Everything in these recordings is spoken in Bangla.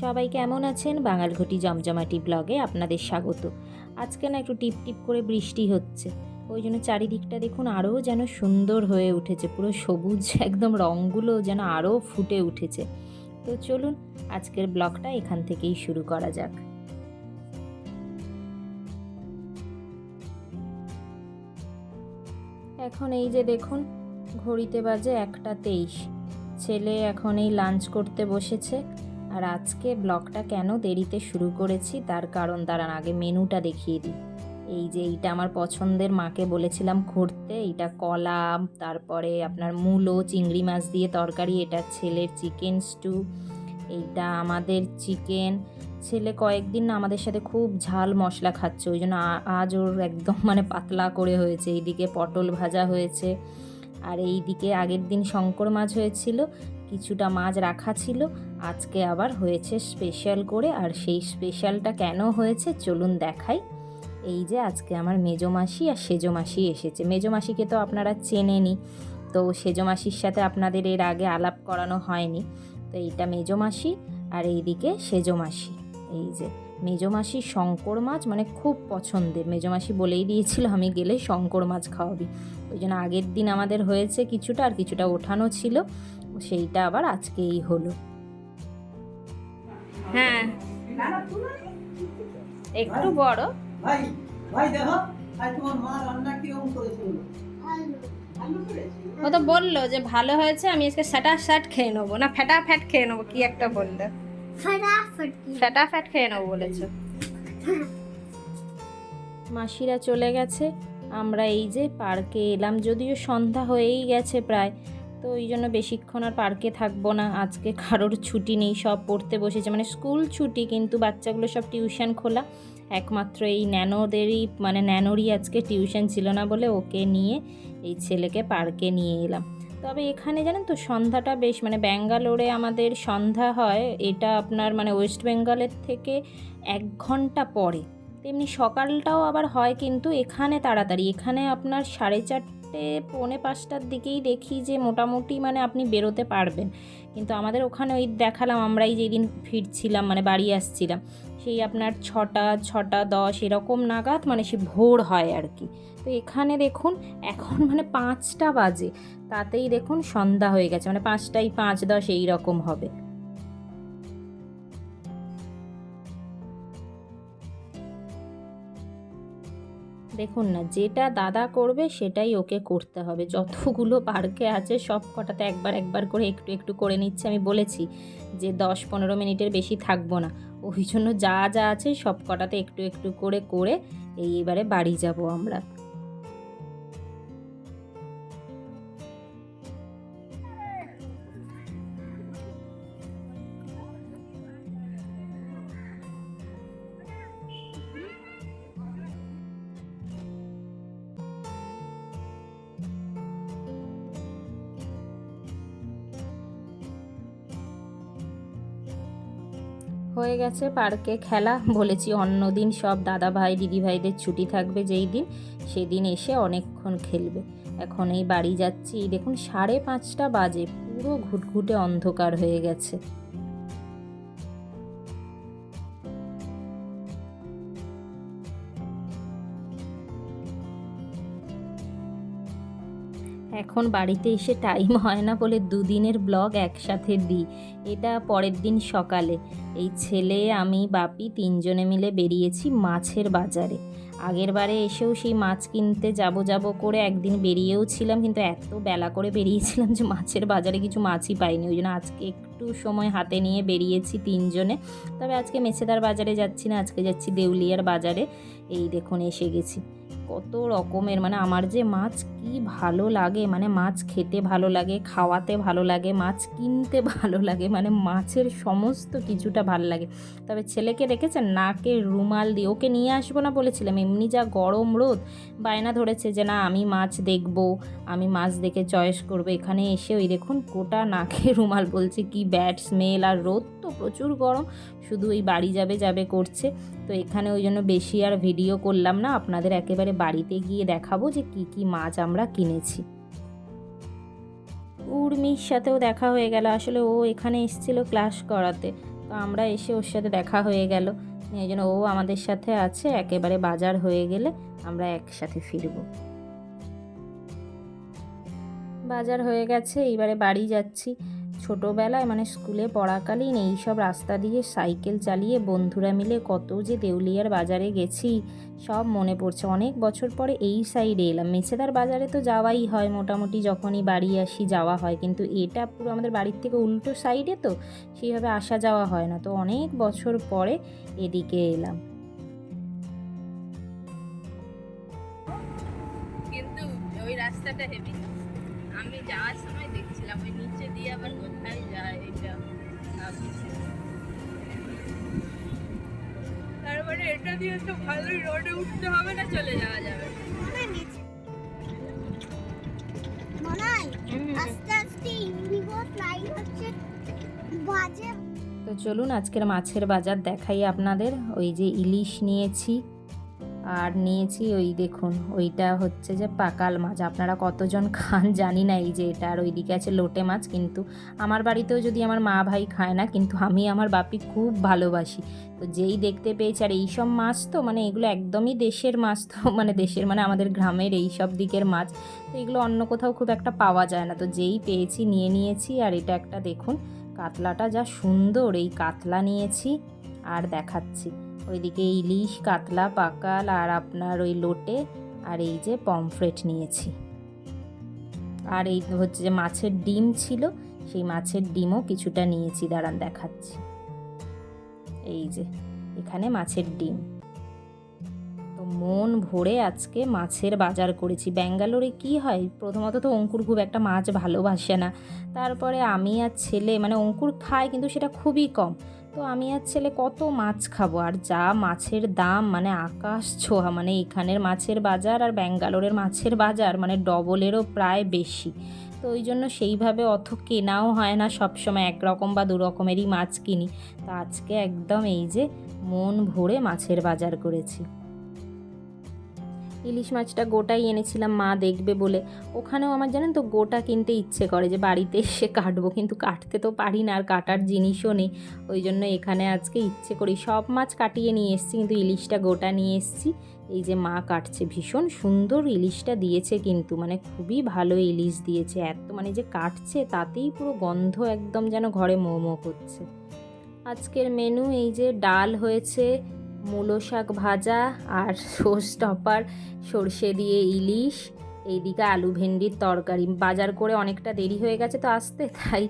সবাই কেমন আছেন? বাঙালঘটি জমজমাটি ব্লগে আপনাদের স্বাগত। আজকে না একটু টিপ টিপ করে বৃষ্টি হচ্ছে। ওই জন্য চারিদিকটা দেখুন আরও যেন সুন্দর হয়ে উঠেছে। পুরো সবুজ একদম রঙগুলো যেন আরও ফুটে উঠেছে। তো চলুন আজকের ব্লগটা এখান থেকেই শুরু করা যাক। এখন এই যে দেখুন, ঘড়িতে বাজে একটা তেইশ। ছেলে এখন এই লাঞ্চ করতে বসেছে। আর আজকে ব্লগটা কেন দেরিতে শুরু করেছি তার কারণ দাঁড়ান, আগে মেনুটা দেখিয়ে দিই। এই যে এইটা আমার পছন্দের মাকে বলেছিলাম ঘুরতে, এইটা কলা, তারপরে আপনার মূলো, চিংড়ি মাছ দিয়ে তরকারি, এটা ছেলের চিকেন স্টু, এইটা আমাদের চিকেন। ছেলে কয়েকদিন না আমাদের সাথে খুব ঝাল মশলা খাচ্ছে, ওই জন্য আজ ওর একদম মানে পাতলা করে হয়েছে, এইদিকে পটল ভাজা হয়েছে। আর এই দিকে আগের দিন শঙ্কর মাছ হয়েছিল কিছুটা মাছ রাখা ছিল। আজকে আবার হয়েছে স্পেশাল করে। আর সেই স্পেশালটা কেন হয়েছে চলুন দেখাই। এই যে আজকে আমার মেজো মাসি আর সেজো মাসি এসেছে। মেজো মাসিকে তো আপনারা চেনেনি তো সেজো মাসির সাথে আপনাদের এর আগে আলাপ করানো হয়নি। তো এইটা মেজো মাসি আর এইদিকে সেজো মাসি। এই যে মেজো মাসি শঙ্কর মাছ মানে খুব পছন্দের। মেজো মাসি বলেই দিয়েছিল, আমি গেলে শঙ্কর মাছ খাওয়াবি। ওই জন্য আগের দিন আমাদের হয়েছে কিছুটা আর কিছুটা ওঠানো ছিল। সেইটা আবার আজকেই হলো। হ্যাঁ। একটু বড়। ভাই ভাই দেখো আজ তোমার মা রান্না কীরকম করেছিল? ও তো বলল যে ভালো হয়েছে আমি আজকে স্যাটাফ্যাট খেয়ে নেব। না ফ্যাটাফ্যাট খেয়ে নেব কি একটা বলল? ফ্যাটাফ্যাট খেয়ে নেব বলেছে। মাসিরা চলে গেছে আমরা এই যে পার্কে এলাম যদিও সন্ধ্যা হয়েই গেছে প্রায়। তো ওই জন্য বেশিক্ষণ আর পার্কে থাকব না। আজকে কারোর ছুটি নেই, সব পড়তে বসেছে। মানে স্কুল ছুটি, কিন্তু বাচ্চাগুলো সব টিউশন খোলা। একমাত্র এই ন্যানোদেরই মানে ন্যানোরই আজকে টিউশন ছিল না বলে ওকে নিয়ে এই ছেলেকে পার্কে নিয়ে এলাম। তবে এখানে জানেন তো সন্ধ্যাটা বেশ মানে ব্যাঙ্গালোরে আমাদের সন্ধ্যা হয়। এটা আপনার মানে ওয়েস্ট বেঙ্গলের থেকে এক ঘণ্টা পরে। তেমনি সকালটাও আবার হয়, কিন্তু এখানে তাড়াতাড়ি। এখানে আপনার সাড়ে চারটে পৌনে পাঁচটার দিকেই দেখি যে মোটামুটি মানে আপনি বেরোতে পারবেন। কিন্তু আমাদের ওখানে ওই দেখালাম আমরাই যেদিন ফিরছিলাম মানে বাড়ি আসছিলাম, সেই আপনার ছটা ছটা দশ এরকম নাগাদ মানে সে ভোর হয় আর কি। তো এখানে দেখুন, এখন মানে পাঁচটা বাজে, তাতেই দেখুন সন্ধ্যা হয়ে গেছে মানে পাঁচটাই পাঁচ দশ এই রকম হবে। দেখুন না, যেটা দাদা করবে সেটাই ওকে করতে হবে। যতগুলো পার্কে আছে, সব কটাতে একবার একবার করে একটু একটু করে নিচ্ছে, আমি বলেছি যে দশ পনেরো মিনিটের বেশি থাকব না। ওই জন্য যা যা আছে, সব কটাতে একটু একটু করে করে এইবারে বাড়ি যাব আমরা। হয়ে গেছে, পার্কে খেলা। বলেছি, অন্যদিন সব দাদা ভাই দিদি ভাইদের ছুটি থাকবে যেই দিন, সেদিন এসে অনেকক্ষণ খেলবে। এখন এই বাড়ি যাচ্ছি, দেখুন, সাড়ে পাঁচটা বাজে, পুরো ঘুটঘুটে অন্ধকার হয়ে গেছে। এখন বাড়িতে এসে টাইম হয় না বলে দুদিনের ব্লগ একসাথে দিই। এটা পরের দিন সকালে। এই ছেলে, আমি, বাপি তিনজনে মিলে বেরিয়েছি মাছের বাজারে। আগের বারে এসেও সেই মাছ কিনতে যাব যাব করে একদিন বেরিয়েও ছিলাম, কিন্তু এত বেলা করে বেরিয়েছিলাম যে মাছের বাজারে কিছু মাছই পাইনি। ওই জন্য আজকে একটু সময় হাতে নিয়ে বেরিয়েছি তিনজনে। তবে আজকে মেছেদার বাজারে যাচ্ছি না, আজকে যাচ্ছি দেউলিয়ার বাজারে। এই দেখুন, এসে গেছি। কত রকমের মানে আমার যে মাছ কি ভালো লাগে মানে মাছ খেতে ভালো লাগে, খাওয়াতে ভালো লাগে, মাছ কিনতে ভালো লাগে মানে মাছের সমস্ত কিছুটা ভালো লাগে। তবে ছেলেকে রেখেছেন নাকে রুমাল দিয়ে, ওকে নিয়ে আসব না বলেছিলাম, এমনি যা গরম রোদ, বায়না ধরেছে যে না, আমি মাছ দেখব, আমি মাছ দেখে চয়েস করব। এখানে এসে ওই দেখুন, গোটা নাকে রুমাল বলছে, কি ব্যাড স্মেল, আর রোদ তো প্রচুর গরম শুধু ওই বাড়ি যাবে যাবে করছে। তো এখানে ওই জন্য বেশি আর ভিডিও করলাম না, আপনাদের একেবারে বাড়িতে গিয়ে দেখাবো যে কি কি মাছ আমরা কিনেছি। উর্মির সাথেও দেখা হয়ে গেল, আসলে ও এখানে এসেছিল ক্লাস করাতে। তো আমরা এসে ওর সাথে দেখা হয়ে গেল। এই জন্য ও আমাদের সাথে আছে, একেবারে বাজার হয়ে গেলে আমরা একসাথে ফিরবো। বাজার হয়ে গেছে, এইবারে বাড়ি যাচ্ছি। ছোটোবেলায় মানে স্কুলে পড়াকালীন এই সব রাস্তা দিয়ে সাইকেল চালিয়ে বন্ধুরা মিলে কত যে দেউলিয়ার বাজারে গেছি, সব মনে পড়ছে। অনেক বছর পরে এই সাইডে এলাম। মেছেদার বাজারে তো যাওয়াই হয় মোটামুটি যখনই বাড়ি আসি যাওয়া হয়। কিন্তু এটা পুরো আমাদের বাড়ির থেকে উল্টো সাইডে তো সেইভাবে আসা যাওয়া হয় না। তো অনেক বছর পরে এদিকে এলাম। কিন্তু ওই রাস্তাটা হেভি আমি যাওয়ার সময় দেখছিলাম ওই নিচে দিয়ে আবার কোথায় যায় এটা এটা দিয়ে তো ভালোই রোডে উঠতে হবে না চলে যাওয়া যাবে। আস্তে আস্তে ইন্ডিগো ফ্লাইট হচ্ছে বাজে। তো চলুন আজকের মাছের বাজার দেখাই আপনাদের। ওই যে ইলিশ নিয়েছি। আর নিয়েছি ওই দেখুন, ওইটা হচ্ছে যে পাকাল মাছ। আপনারা কতজন খান জানি না এই যে এটা। আর ওইদিকে আছে লোটে মাছ, কিন্তু আমার বাড়িতেও যদি আমার মা ভাই খায় না, কিন্তু আমি আমার বাপি খুব ভালোবাসি। তো যেই দেখতে পেয়েছি, আর এইসব মাছ তো মানে এগুলো একদমই দেশের মাছ তো মানে দেশের মানে আমাদের গ্রামের এই সব দিকের মাছ। তো এগুলো অন্য কোথাও খুব একটা পাওয়া যায় না। তো যেই পেয়েছি, নিয়ে নিয়েছি, আর এটা একটা দেখুন, কাতলাটা যা সুন্দর। এই কাতলা নিয়েছি, আর দেখাচ্ছি। ওইদিকে ইলিশ, কাতলা, পাকাল আর আপনার ওই লোটে আর এই যে পমফ্রেট নিয়েছি। আর এই হচ্ছে যে মাছের ডিম ছিল, সেই মাছের ডিমও কিছুটা নিয়েছি, দাঁড়ান দেখাচ্ছি। এই যে, এখানে মাছের ডিম। তো মন ভরে আজকে মাছের বাজার করেছি। ব্যাঙ্গালোরে কি হয়? প্রথমত তো অঙ্কুর খুব একটা মাছ ভালোবাসে না। তারপরে আমি আর ছেলে মানে অঙ্কুর খায় কিন্তু সেটা খুবই কম। তো আমি আর ছেলে কত মাছ খাব? আর যা মাছের দাম মানে আকাশ ছোঁয়া মানে এখানের মাছের বাজার আর ব্যাঙ্গালোরের মাছের বাজার মানে ডবলেরও প্রায় বেশি। তো ওই জন্য সেইভাবে অত কেনাও হয় না, সবসময় একরকম বা দু রকমেরই মাছ কিনি। তো আজকে একদম এই যে মন ভরে মাছের বাজার করেছি। ইলিশ মাছটা গোটাই এনেছিলাম, মা দেখবে বলে। ওখানেও আমার জানেন তো গোটা কিনতে ইচ্ছে করে যে বাড়িতে এসে কাটবো, কিন্তু কাটতে তো পারি না আর কাটার জিনিসও নেই। ওই জন্য এখানে আজকে ইচ্ছে করি সব মাছ কাটিয়ে নিয়ে এসেছি, কিন্তু ইলিশটা গোটা নিয়ে এসেছি। এই যে মা কাটছে, ভীষণ সুন্দর ইলিশটা দিয়েছে কিন্তু মানে খুবই ভালো ইলিশ দিয়েছে। এত মানে যে কাটছে, তাতেই পুরো গন্ধ একদম যেন ঘরে মোমো করছে। আজকের মেনু এই যে ডাল হয়েছে মূলো শাক ভাজা আর সোস টপার, সর্ষে দিয়ে ইলিশ, এইদিকে আলু ভেন্ডির তরকারি। বাজার করে অনেকটা দেরি হয়ে গেছে তো আসতে, তাই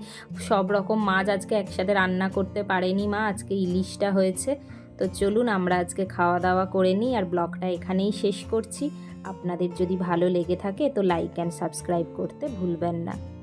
সব রকম মাছ আজকে একসাথে রান্না করতে পারেনি মা, আজকে ইলিশটা হয়েছে। তো চলুন আমরা আজকে খাওয়া দাওয়া করে নিই আর ব্লগটা এখানেই শেষ করছি। আপনাদের যদি ভালো লেগে থাকে তো লাইক অ্যান্ড সাবস্ক্রাইব করতে ভুলবেন না।